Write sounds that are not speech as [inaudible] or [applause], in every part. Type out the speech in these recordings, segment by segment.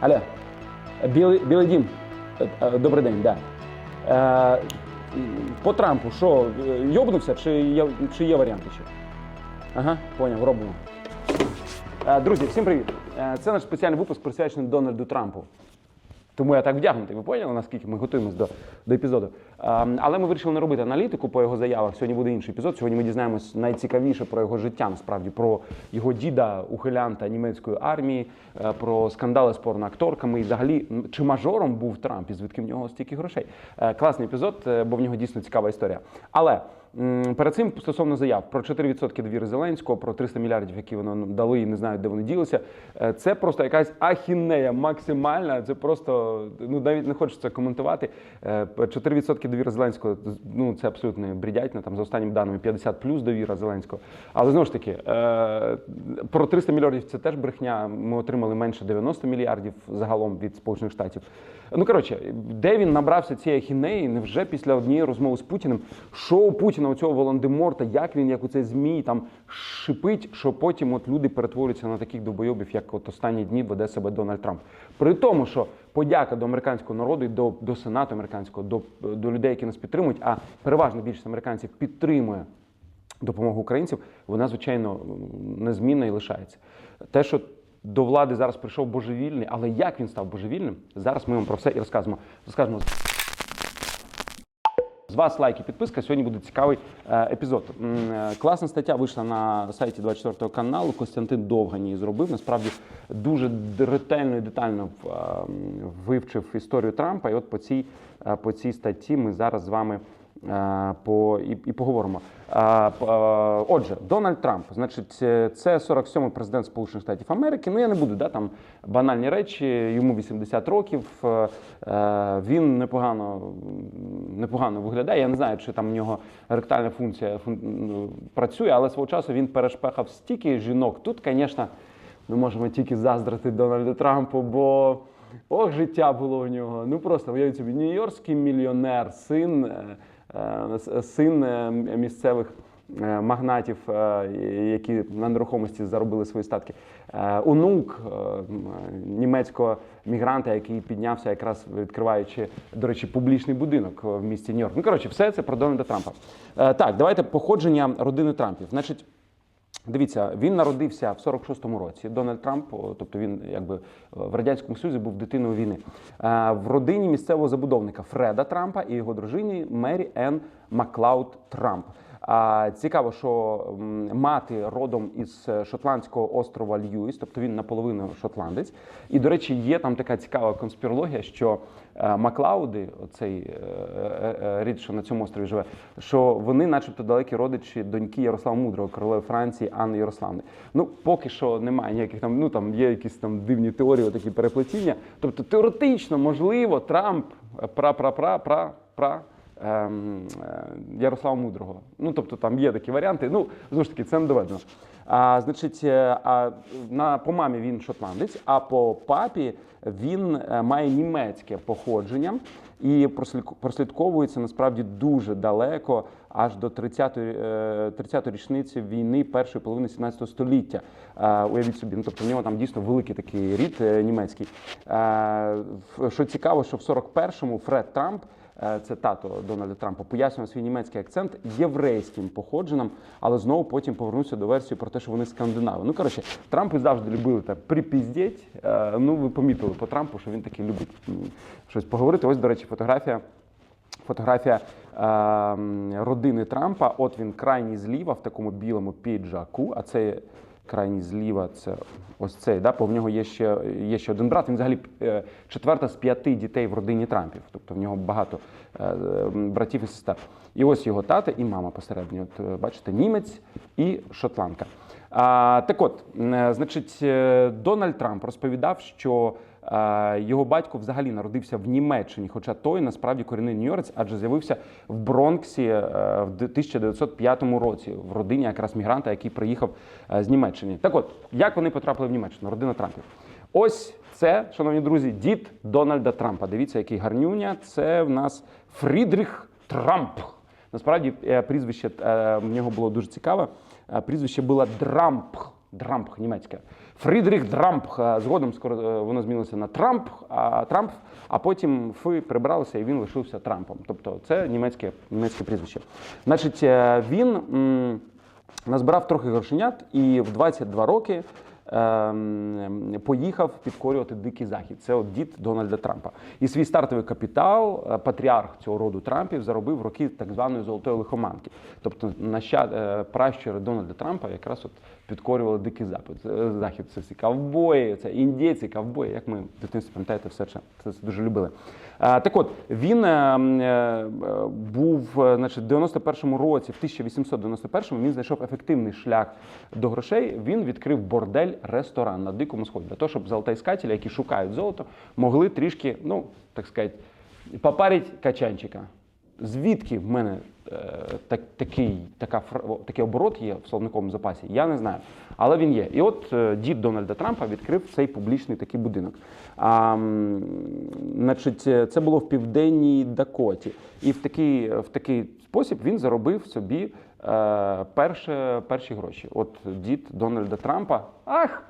Алло, Білий, Білий дім. Е, е, Добрий день, да. Е, по Трампу, що, йобнувся, чи є, чи є варіанти ще? Ага, поняв, робимо. Е, Друзі, всім привіт. Це наш спеціальний випуск присвячений Дональду Трампу. Тому я так вдягнутий. Ви поняли, наскільки ми готуємось до, до епізоду. А, але ми вирішили не робити аналітику по його заявах. Сьогодні буде інший епізод. Сьогодні ми дізнаємось найцікавіше про його життя, насправді, про його діда, ухилянта німецької армії, е, про скандали з порноакторками і взагалі чи мажором був Трамп і звідки в нього стільки грошей. Е, Класний епізод, е, бо в нього дійсно цікава історія. Але перед цим стосовно заяв про 4% довіри Зеленського, про 300 мільярдів, які вони дали і не знають, де вони ділися. Е, Це просто якась ахінея максимальна. Це просто ну навіть не хочеться коментувати. Е, 4% довіри Зеленського ну це абсолютно бредятня. Там за останніми даними 50 плюс довіра Зеленського. Але знову ж таки, е, про 300 мільярдів це теж брехня. Ми отримали менше 90 мільярдів загалом від Сполучених Штатів. Ну коротше, де він набрався цієї ахінеї? Невже після однієї розмови з Путіним? Що у Путіна у цього Волан-де-Морта, як він, як у цей змій там шипить, що потім от люди перетворюються на таких довбойобів, як от останні дні веде себе Дональд Трамп. При тому, що подяка до американського народу і до, до сенату американського, до, до людей, які нас підтримують, а переважна більшість американців підтримує допомогу українців, вона звичайно незмінна і лишається. Те, що до влади зараз прийшов божевільний, але як він став божевільним, зараз ми вам про все і розкажемо. Розкажемо вас лайк і підписка. Сьогодні буде цікавий е, епізод. Е, Класна стаття вийшла на сайті 24 каналу. Костянтин Довгань її зробив. Насправді дуже ретельно і детально е, вивчив історію Трампа. І от по цій, е, по цій статті ми зараз з вами. Е, По і, і поговоримо. Е, Отже, Дональд Трамп, значить, е, це 47-й президент Сполучених Штатів Америки. Ну я не буду да там банальні речі. Йому 80 років. Він непогано непогано виглядає. Я не знаю, чи там в нього ректальна функція фун- ну, працює, але свого часу він перешпехав стільки жінок. Тут, звісно, ми можемо тільки заздрити Дональду Трампу, бо ох, життя було у нього. Ну просто уявіть собі, нью-йоркський мільйонер, син, син е, місцевих. е, Магнатів, е, які на нерухомості заробили свої статки, Е, онук е, німецького мігранта, який піднявся, якраз відкриваючи, до речі, публічний будинок в місті Нью-Йорк. Ну коротше, все це про Дональда Трампа. Е, Так, давайте походження родини Трампів. Значить, Дивіться, він народився в 46-му році. Дональд Трамп, тобто він якби в радянському Союзі був дитиною війни. Е, В родині місцевого забудовника Фреда Трампа і його дружині Мері Енн Маклауд Трамп. А цікаво, що мати родом із е, шотландського острова Льюіс, тобто він наполовину шотландець. І, до речі, є там така цікава конспірологія, що е, Маклауди, оцей е, рід, що на цьому острові живе, що вони, начебто, далекі родичі доньки Ярослава Мудрого, королеви Франції Анни Ярославни. Ну, поки що немає ніяких там, ну там є якісь там дивні теорії, такі переплетіння. Тобто, теоретично, можливо, Трамп пра-пра-пра-пра-пра. Ем, е, Ярослава Мудрого. Ну, тобто там є такі варіанти. Ну, знову ж таки, це не доведено. А, значить, е, а, на, по мамі він шотландець, а по папі він е, має німецьке походження і прослідковується насправді дуже далеко, аж до 30-ї е, 30-ї річниці війни першої половини 17 століття. Е, Уявіть собі, ну тобто в нього там дійсно великий такий рід німецький. В- Що цікаво, що в 41-му Фред Трамп. Е, Це тато Дональда Трампа пояснював свій німецький акцент єврейським походженням, але знову потім повернувся до версії про те, що вони скандинави. Ну коротше, Трампи завжди любили так припіздіть. Е, Ну ви помітили по Трампу, що він таки любить щось поговорити. Ось, до речі, фотографія. Фотографія е, родини Трампа. От він крайній зліва в такому білому піджаку. А це крайній зліва, це ось цей. Да? Бо в нього є ще, є ще один брат. Він взагалі е, четверта з п'яти дітей в родині Трампів. Тобто в нього багато е, братів і сестер. І ось його тата і мама посередньо. От е, бачите, німець і шотландка. А, так от, значить, Дональд Трамп розповідав, що його батько взагалі народився в Німеччині, хоча той насправді корінний нью-йоркець, адже з'явився в Бронксі е, в 1905 році в родині якраз мігранта, який приїхав е, з Німеччини. Так от, як вони потрапили в Німеччину? Родина Трампів. Ось це, шановні друзі, дід Дональда Трампа. Дивіться, який гарнюня. Це в нас Фрідріх Трамп. Насправді е, прізвище в нього було дуже цікаве. Прізвище було Драмп. Драмп німецьке. Фрідріх Драмп. е, Згодом скоро е, воно змінилося на Трамп, а Трамп, а потім Фи прибралися і він лишився Трампом. Тобто це німецьке, німецьке прізвище. Значить, е, він м, назбирав трохи грошенят і в 22 роки. Ем, Поїхав підкорювати дикий захід. Це от дід Дональда Трампа. І свій стартовий капітал, е, патріарх цього роду Трампів, заробив в роки так званої золотої лихоманки. Тобто нащад е, пращури Дональда Трампа якраз от підкорювали дикий запад. Е, захід. Це всі ковбої, це індійці, ковбої. Як ми в дитинстві пам'ятаєте, все це, це дуже любили. Так от він був значить, в 91-му році, в 1891-му, він знайшов ефективний шлях до грошей. Він відкрив бордель ресторан на дикому сході для того, щоб золотоіскателі, які шукають золото, могли трішки, ну так сказати, попарить качанчика. Звідки в мене е, так, такий, така, такий оборот є в словниковому запасі, я не знаю. Але він є. І от е, дід Дональда Трампа відкрив цей публічний такий будинок. А, значить, е, це було в південній Дакоті. І в такий, в такий спосіб він заробив собі перше, перші гроші. От дід Дональда Трампа. Ах!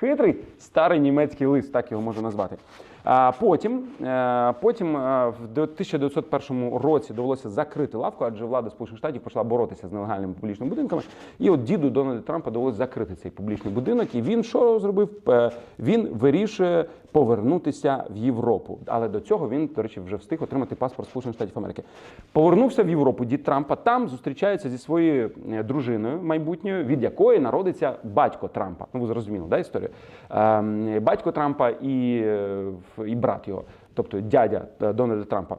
Хитрий старий німецький лист, так його можна назвати. А потім, е, потім е, в 1901 році довелося закрити лавку, адже влада Сполучених Штатів почала боротися з нелегальними публічними будинками. І от діду Дональда Трампа довелося закрити цей публічний будинок. І він що зробив? Е, Він вирішує повернутися в Європу. Але до цього він, до речі, вже встиг отримати паспорт Сполучених Штатів Америки. Повернувся в Європу дід Трампа. Там зустрічається зі своєю е, дружиною майбутньою, від якої народиться батько Трампа. Ну ви зрозуміли, да, історію? Ем, батько Трампа і, е, і брат його, тобто дядя е, Дональда Трампа.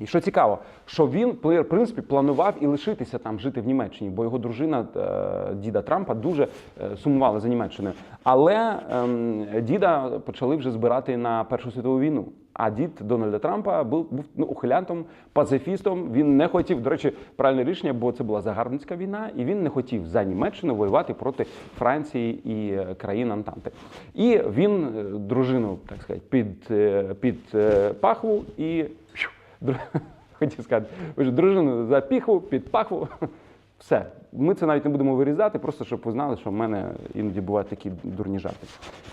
І що цікаво, що він в принципі планував і лишитися там жити в Німеччині, бо його дружина е, діда Трампа дуже е, сумувала за Німеччиною. Але ем, діда почали вже збирати на Першу світову війну. А дід Дональда Трампа був, був ну, ухилянтом, пацифістом. Він не хотів, до речі, правильне рішення, бо це була загарбницька війна, і він не хотів за Німеччину воювати проти Франції і е, країн Антанти. І він дружину, так сказати, під, під пахву і [laughs] Хотів сказати, ж дружину за піхву, під пахву. [laughs] Все. Ми це навіть не будемо вирізати, просто щоб ви знали, що в мене іноді бувають такі дурні жарти.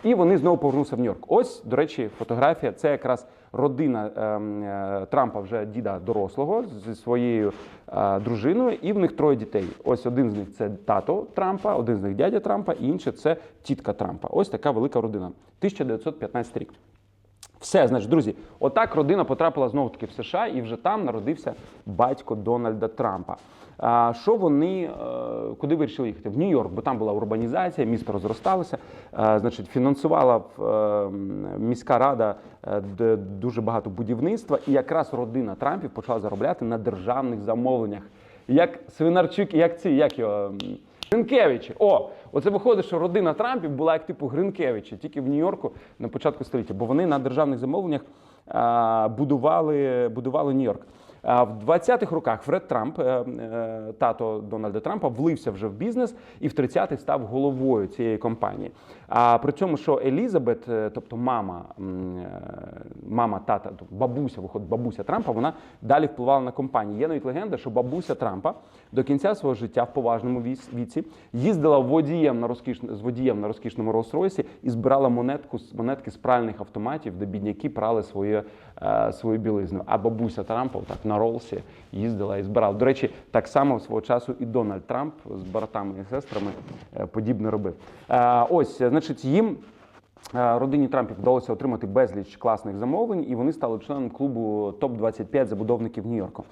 І вони знову повернуться в Нью-Йорк. Ось, до речі, фотографія. Це якраз родина ем, е, Трампа, вже діда дорослого, зі своєю е, дружиною, і в них троє дітей. Ось один з них це тато Трампа, один з них дядя Трампа, і інший це тітка Трампа. Ось така велика родина. 1915 рік. Все, значить, друзі, отак родина потрапила знову таки в США, і вже там народився батько Дональда Трампа. А, що вони, е, куди вирішили їхати? В Нью-Йорк, бо там була урбанізація, місто розросталося. Значить, фінансувала е, міська рада е, дуже багато будівництва, і якраз родина Трампів почала заробляти на державних замовленнях. Як Свинарчук, як ці, як його. Гринкевичі. О, оце виходить, що родина Трампів була як типу Гринкевичі, тільки в Нью-Йорку на початку століття, бо вони на державних замовленнях а, будували, будували Нью-Йорк. В 20-х роках Фред Трамп, е, е, тато Дональда Трампа, влився вже в бізнес і в 30-х став головою цієї компанії. А при цьому, що Елізабет, е, тобто мама, мама тата, тобто бабуся, виходить, бабуся Трампа, вона далі впливала на компанію. Є навіть легенда, що бабуся Трампа до кінця свого життя в поважному віці їздила водієм на розкіш... з водієм на розкішному Rolls-Royce і збирала монетку монетки з пральних автоматів, де бідняки прали своє, свою білизну. А бабуся Трампа так на Ролсі їздила і збирала. До речі, так само свого часу і Дональд Трамп з братами і сестрами е, подібне робив. Е, ось, значить, їм. Е, Родині Трампів вдалося отримати безліч класних замовлень, і вони стали членом клубу топ-25 забудовників Нью-Йорку.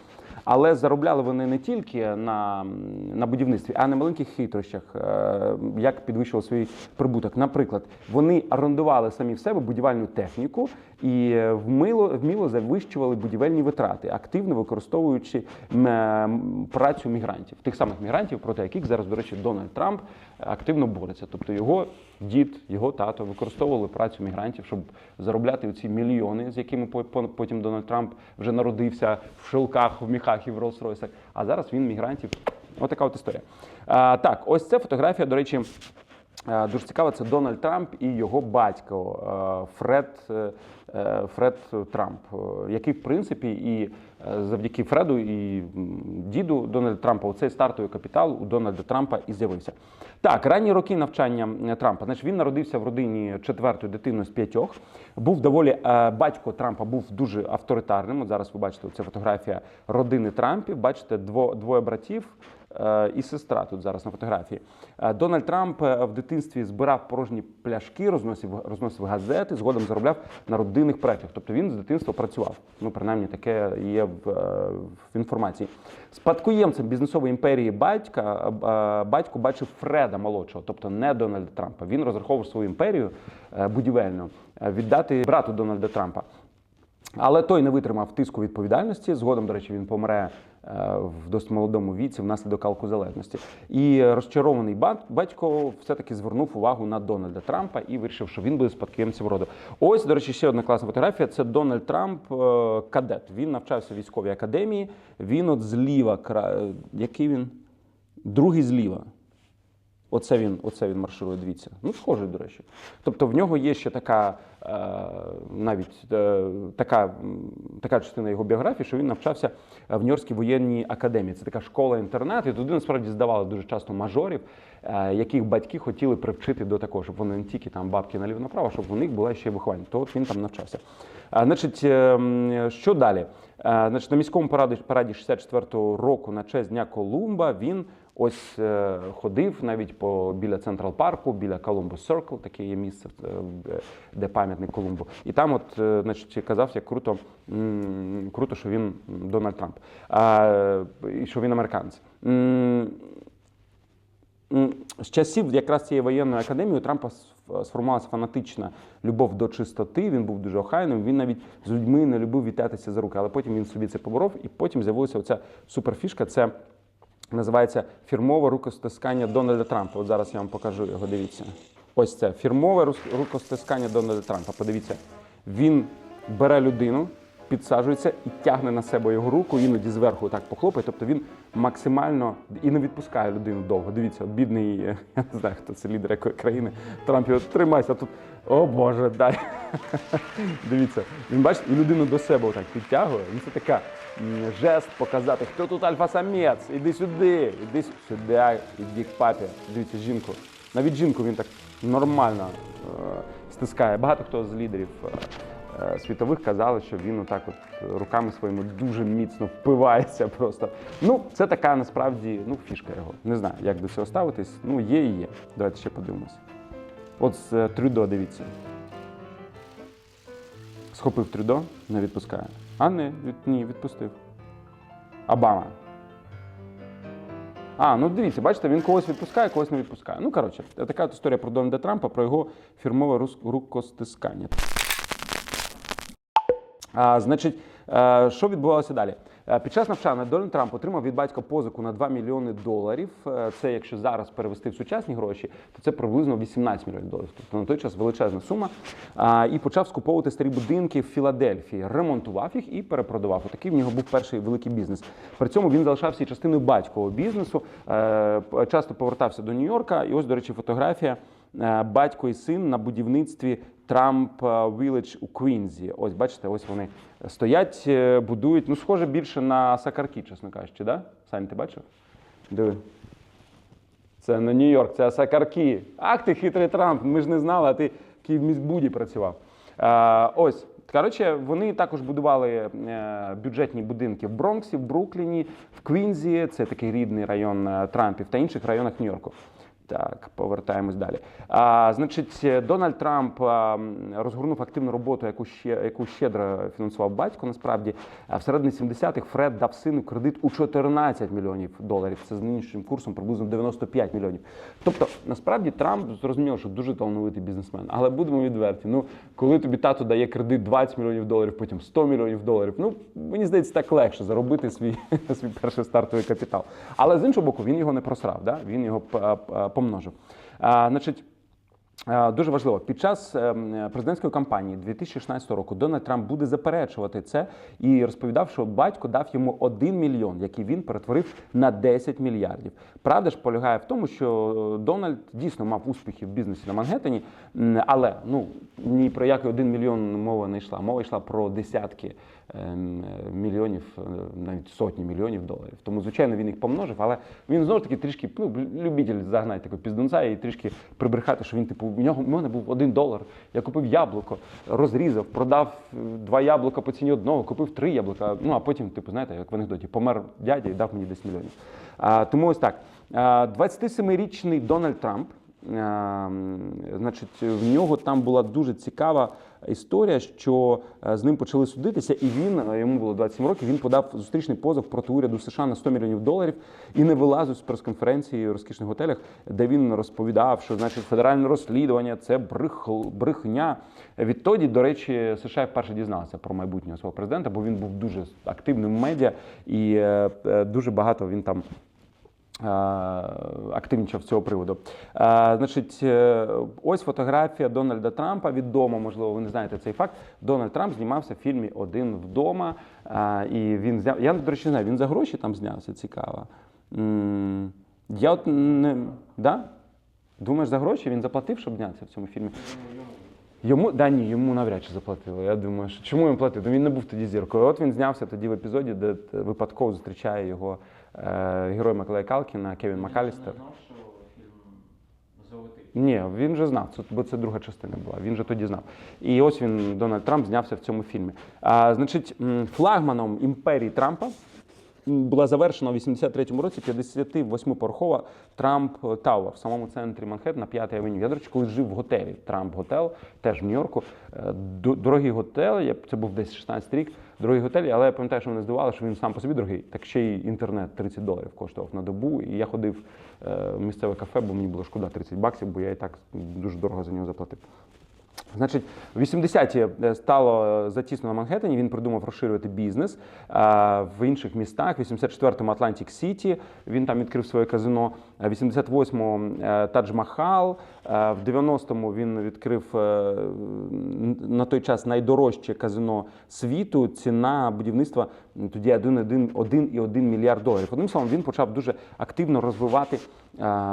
Але заробляли вони не тільки на, на будівництві, а на маленьких хитрощах, е, як підвищували свій прибуток. Наприклад, вони орендували самі в себе будівельну техніку і е, вмило, вміло завищували будівельні витрати, активно використовуючи е, працю мігрантів, тих самих мігрантів, проти яких зараз, до речі, Дональд Трамп активно бореться. Тобто його дід, його тато використовували працю мігрантів, щоб заробляти ці мільйони, з якими по- по- потім Дональд Трамп вже народився в шелках, в міхах і в Роллс-Ройсах. А зараз він мігрантів. Отака от історія. А, так, ось це фотографія, до речі. Дуже цікаво, це Дональд Трамп і його батько Фред, е, е, Фред Трамп, е, який, в принципі, і завдяки Фреду і діду Дональда Трампа, оцей стартовий капітал у Дональда Трампа і з'явився. Так, ранні роки навчання е, Трампа. Значить, він народився в родині четвертої дитини з п'ятьох. Був доволі е, батько Трампа був дуже авторитарним. От зараз ви бачите, це фотографія родини Трампів. Бачите, дво, двоє братів. Е, і сестра тут зараз на фотографії. Е, Дональд Трамп е, в дитинстві збирав порожні пляшки, розносив, розносив газети, згодом заробляв на родинних проєктах. Тобто він з дитинства працював. Ну, принаймні, таке є в, в інформації. Спадкоємцем бізнесової імперії батька батько бачив Фреда молодшого, тобто не Дональда Трампа. Він розраховував свою імперію будівельну віддати брату Дональда Трампа. Але той не витримав тиску відповідальності. Згодом, до речі, він помре е, в досить молодому віці внаслідок алкозалежності. І розчарований батько все-таки звернув увагу на Дональда Трампа і вирішив, що він буде спадкоємцем роду. Ось, до речі, ще одна класна фотографія. Це Дональд Трамп, е, кадет. Він навчався в військовій академії. Він от зліва, який він? Другий зліва. Оце він, оце він марширує, дивіться. Ну, схожий, до речі. Тобто в нього є ще така, е, навіть е, така, така частина його біографії, що він навчався в Нью-Йоркській воєнній академії. Це така школа-інтернат, і туди насправді здавали дуже часто мажорів, е, яких батьки хотіли привчити до такого, щоб вони не тільки там бабки наліво направо, щоб у них була ще виховання. То от він там навчався. А, значить, е, що далі? Е, значить, на міському параді, параді 64-го року на честь Дня Колумба він ось е, ходив навіть по біля Централ парку, біля Columbus Circle, таке є місце, е, де- пам'ятник Колумбу. І там, от, е, значить, казав, як круто, круто, що він Дональд Трамп, а, і що він американець. З часів якраз цієї воєнної академії у Трампа сформувалася фанатична любов до чистоти. Він був дуже охайним. Він навіть з людьми не любив вітатися за руки, але потім він собі це поборов, і потім з'явилася оця суперфішка. Це називається фірмове рукостискання Дональда Трампа. От зараз я вам покажу його. Дивіться. Ось це фірмове рукостискання Дональда Трампа. Подивіться, він бере людину, підсаджується і тягне на себе його руку, іноді зверху так похлопає. Тобто він максимально і не відпускає людину довго. Дивіться, от бідний, е, [laughs] я не знаю, хто це лідер якої країни. Трамп його тримайся тут. О Боже, дай. [laughs] Дивіться, він бачить, і людину до себе отак підтягує. Ну, це така жест показати, хто тут альфа-самець, іди сюди, іди сюди, іди к папі. Дивіться, жінку. Навіть жінку він так нормально е, стискає. Багато хто з лідерів е, світових казали, що він отак от руками своїми дуже міцно впивається просто. Ну, це така насправді ну, фішка його. Не знаю, як до цього ставитись. Ну, є і є. Давайте ще подивимося. От з е, Трюдо, дивіться. Схопив Трюдо, не відпускає. А не, від, ні, відпустив. Обама. А, ну дивіться, бачите, він когось відпускає, когось не відпускає. Ну, коротше, така історія про Дональда Трампа, про його фірмове рукостискання. А, значить, е, що відбувалося далі? Е, Під час навчання Дональд Трамп отримав від батька позику на 2 мільйони доларів. Е, Це якщо зараз перевести в сучасні гроші, то це приблизно 18 мільйонів доларів. Тобто на той час величезна сума. А, І почав скуповувати старі будинки в Філадельфії, ремонтував їх і перепродавав. Отакий в нього був перший великий бізнес. При цьому він залишався частиною батькового бізнесу. Часто повертався до Нью-Йорка. І ось, до речі, фотографія. Батько і син на будівництві Трамп Віледж у Квінзі. Ось бачите, ось вони стоять, е, будують. Ну, схоже більше на сакарки, чесно кажучи, да? Сань, ти бачив? Диви. Це не Нью-Йорк, це сакарки. Ах ти хитрий Трамп, ми ж не знали, а ти в Київміськбуді працював. Е, ось. Коротше, вони також будували е, бюджетні будинки в Бронксі, в Брукліні, в Квінзі, це такий рідний район Трампів та інших районах Нью-Йорку. Так, повертаємось далі. А, значить, Дональд Трамп розгорнув активну роботу, яку ще яку щедро фінансував батько. Насправді, в середині 70-х Фред дав сину кредит у 14 мільйонів доларів. Це з нинішнім курсом приблизно 95 мільйонів. Тобто, насправді Трамп зрозуміло, що дуже талановитий бізнесмен. Але будемо відверті. Ну, коли тобі тато дає кредит 20 мільйонів доларів, потім 100 мільйонів доларів. Ну мені здається, так легше заробити свій, [laughs] свій перший стартовий капітал. Але з іншого боку, він його не просрав. Да? Він його помножив. А, значить, Дуже важливо, під час ем, президентської кампанії 2016 року Дональд Трамп буде заперечувати це і розповідав, що батько дав йому 1 мільйон, який він перетворив на 10 мільярдів. Правда ж полягає в тому, що Дональд дійсно мав успіхи в бізнесі на Мангеттені, але ну ні про який 1 мільйон мова не йшла. Мова йшла про десятки ем, мільйонів, е, навіть сотні мільйонів доларів. Тому, звичайно, він їх помножив, але він знову ж таки трішки ну, любитель загнати такого піздунця і трішки прибрехати, що він, типу, в нього в мене був один долар. Я купив яблуко, розрізав, продав е, два яблука по ціні одного, купив три яблука. Ну а потім, типу, знаєте, як в анекдоті, помер дядя і дав мені 10 мільйонів. А, тому ось так. А, 27-річний Дональд Трамп. Е, Значить, в нього там була дуже цікава історія, що е, з ним почали судитися, і він е, йому було 27 років. Він подав зустрічний позов проти уряду США на 100 мільйонів доларів і не вилазив з прес-конференції в розкішних готелях, де він розповідав, що значить федеральне розслідування це брехл- брехня. Відтоді, до речі, США вперше дізналися про майбутнього свого президента, бо він був дуже активним в медіа і е, дуже багато він там. Е, активнічав з цього приводу. Е, Значить, е, ось фотографія Дональда Трампа. Відомо, можливо, ви не знаєте цей факт. Дональд Трамп знімався в фільмі Один вдома. І він зняв. Я, до речі, знаю, він за гроші там знявся, цікаво. Я от не. Да? Думаєш, за гроші він заплатив, щоб знятися в цьому фільмі? Йому да ні, йому навряд чи заплатили. Я думаю, що чому йому платити? Він не був тоді зіркою. От він знявся тоді в епізоді, де випадково зустрічає його герой Маклея Калкіна, Кевін Макалістер. знав, що фільм золотий. Ні, він же знав, це, бо це друга частина була. Він же тоді знав. І ось він, Дональд Трамп, знявся в цьому фільмі. А, значить, флагманом імперії Трампа була завершена у 83-му році 58-поверхова Трамп Тауер в самому центрі Манхеттена, 5 авеню. Я, до речі, коли жив в готелі Трамп Готел, теж в Нью-Йорку. Е, Дорогий готель, це був десь 16 рік, дорогий готель, але я пам'ятаю, що мене здивувало, що він сам по собі дорогий, так ще й інтернет 30 доларів коштував на добу. І я ходив е, в місцеве кафе, бо мені було шкода 30 баксів, бо я і так дуже дорого за нього заплатив. Значить, в 80-ті е, стало е, затісно на Манхеттені, він придумав розширювати бізнес а, в інших містах. В 84-му Атлантик Сіті він там відкрив своє казино. Е, В 88-му е, Тадж Махал. Е, В 90-му він відкрив е, на той час найдорожче казино світу. Ціна будівництва тоді 1,1 мільярд доларів. Одним словом, він почав дуже активно розвивати, е,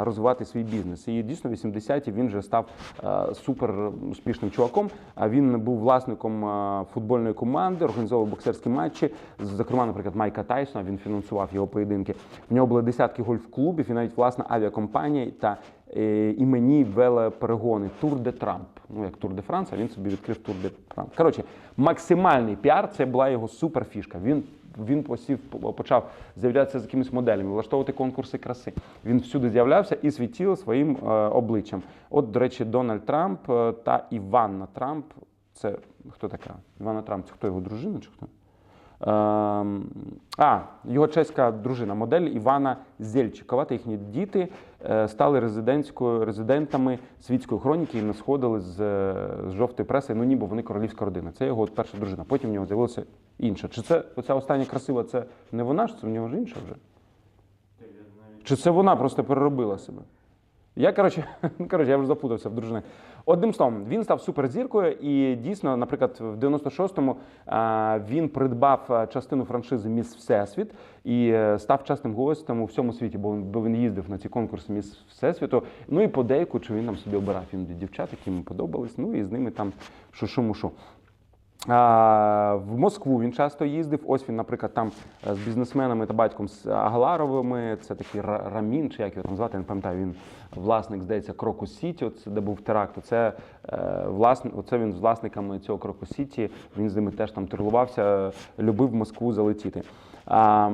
розвивати свій бізнес. І дійсно, в 80-ті він вже став е, супер успішним чуваком. А він був власником е, футбольної команди, організовував боксерські матчі. Зокрема, наприклад, Майка Тайсона. Він фінансував його поєдинки. В нього були десятки гольф-клубів і навіть власна авіакомпанія та е, іменні велоперегони Тур де Трамп. Ну як Тур де Франс, а він собі відкрив Тур де Трамп. Коротше, максимальний піар це була його суперфішка. Він він посів, почав з'являтися з якимись моделями, влаштовувати конкурси краси. Він всюди з'являвся і світив своїм е, обличчям. От, до речі, Дональд Трамп е, та Іванна Трамп. Це хто така? Івана Трамп, це хто його дружина чи хто? Ем, а, його чеська дружина, модель Івана Зельчикова та їхні діти е, стали резидентською резидентами світської хроніки і не сходили з, е, з жовтої преси. Ну ніби вони королівська родина. Це його от перша дружина. Потім в нього з'явилася інша. Чи це оця остання красива? Це не вона ж? Це в нього ж інша вже? Чи це вона просто переробила себе? Я коротше, [laughs] ну, я вже запутався в дружинах. Одним словом, він став суперзіркою, і дійсно, наприклад, в 96-му а, він придбав частину франшизи Міс Всесвіт і е, став частним гостем у всьому світі, бо він, він їздив на ці конкурси Міс Всесвіту. Ну і подейку, чи він там собі обирав іноді дівчат, які йому подобались. Ну і з ними там шушу-мушу. В Москву він часто їздив. Ось він, наприклад, там е, з бізнесменами та батьком з Агаларовими. Це такий Ра- Рамін, чи як його там звати, я не пам'ятаю. Він власник, здається, Крокус Сіті, де був теракт. Оце, е, власне, оце він з власниками цього Крокус Сіті. Він з ними теж там терлувався, любив Москву залетіти. А,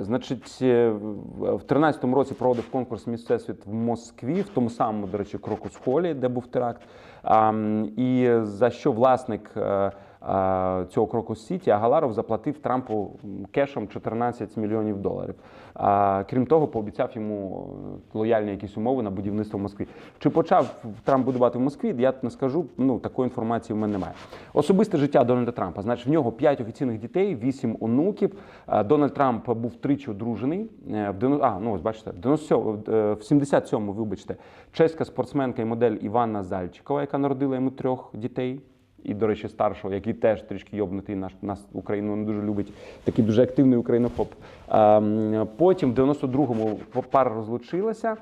значить, е, в 13-му році проводив конкурс «Міс Всесвіт в Москві, в тому самому, до речі, Крокус Холі, де був теракт. А, і за що власник е, цього кроку Сіті, а Галаров заплатив Трампу м, кешом 14 мільйонів доларів. Крім того, пообіцяв йому е, лояльні якісь умови на будівництво в Москві. Чи почав Трамп будувати в Москві? Я не скажу. Ну такої інформації в мене немає. Особисте життя Дональда Трампа. Значить, в нього 5 офіційних дітей, 8 онуків. Дональд Трамп був тричі одружений. Е, В 90 а, ну ось бачите, в 97, е, 77-му, вибачте, чеська спортсменка і модель Іванна Зальчикова, яка народила йому трьох дітей. І, до речі, старшого, який теж трішки йобнутий наш нас Україну не дуже любить, такий дуже активний українофоб. Ем, Потім, в 92-му, пара розлучилася,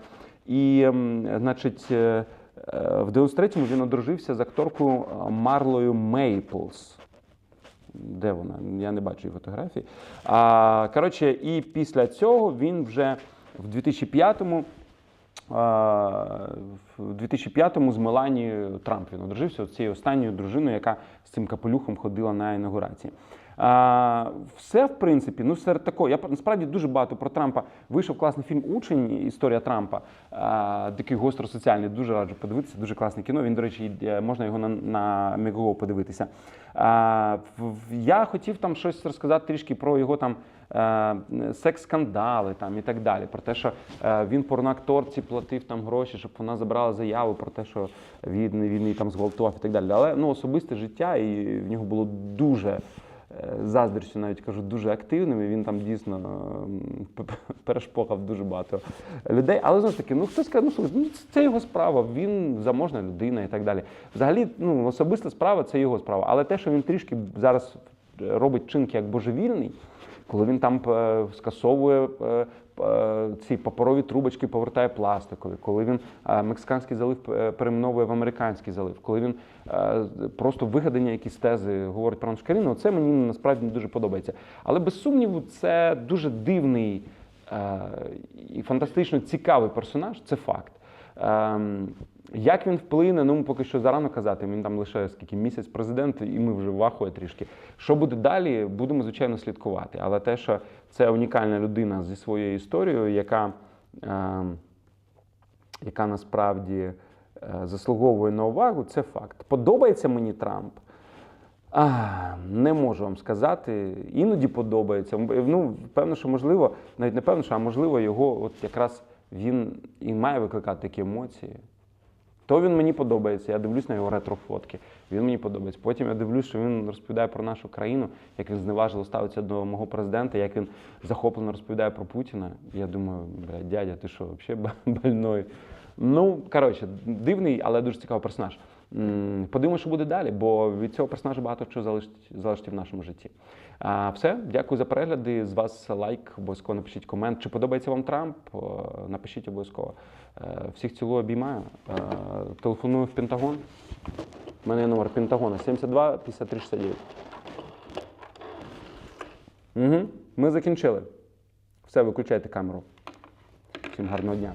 і, ем, значить, е, е, в 93-му він одружився з акторкою е, Марлою Мейплс. Де вона? Я не бачу її фотографії. А, коротше, і після цього він вже в 2005-му. В 2005-му з Меланією Трамп він одружився цією останньою дружиною, яка з цим капелюхом ходила на інаугурації. А, все, в принципі, ну серед такого. Я насправді дуже багато про Трампа. Вийшов класний фільм Учень. Історія Трампа. А, такий гостросоціальний. Дуже раджу подивитися. Дуже класне кіно. Він, до речі, можна його на, на Мегаго подивитися. А, я хотів там щось розказати трішки про його там. Е, Секс-скандали там і так далі. Про те, що е, він порноакторці платив там гроші, щоб вона забрала заяву про те, що він, він її там зґвалтував і так далі. Але ну, особисте життя, і в нього було дуже е, заздрістю, навіть кажу, дуже активним. І він там дійсно перешпохав дуже багато людей. Але знову таки, ну хтось каже, ну слухай, ну це його справа, він заможна людина і так далі. Взагалі, ну особиста справа це його справа. Але те, що він трішки зараз робить чинки як божевільний, коли він там е, скасовує е, е, ці паперові трубочки, повертає пластикові, коли він мексиканський залив перейменовує в американський залив, коли він просто вигадані якісь тези говорить про нашу країну, це мені насправді не дуже подобається. Але без сумніву, це дуже дивний і фантастично цікавий персонаж, це факт. Ем, Як він вплине, ну поки що зарано казати. Він там лише скільки місяць президент, і ми вже вахує трішки. Що буде далі, будемо звичайно слідкувати. Але те, що це унікальна людина зі своєю історією, яка, ем, яка насправді е, заслуговує на увагу, це факт. Подобається мені Трамп. А, не можу вам сказати. Іноді подобається. Ну, певно, що можливо, навіть не певно, що а можливо, його от якраз він і має викликати такі емоції. То він мені подобається. Я дивлюсь на його ретро-фотки. Він мені подобається. Потім я дивлюсь, що він розповідає про нашу країну, як він зневажливо ставиться до мого президента, як він захоплено розповідає про Путіна. Я думаю, бля, дядя, ти що, взагалі [laughs] больной? Ну, коротше, дивний, але дуже цікавий персонаж. Подивимося, що буде далі, бо від цього персонажа багато чого залежить, залежить в нашому житті. А, все, дякую за перегляди. З вас лайк, обов'язково напишіть комент. Чи подобається вам Трамп? Напишіть обов'язково. Е, Всіх цілую, обіймаю. Е, Телефоную в Пентагон. У мене є номер Пентагона 72 53 69. Угу. Ми закінчили. Все, виключайте камеру. Всім гарного дня.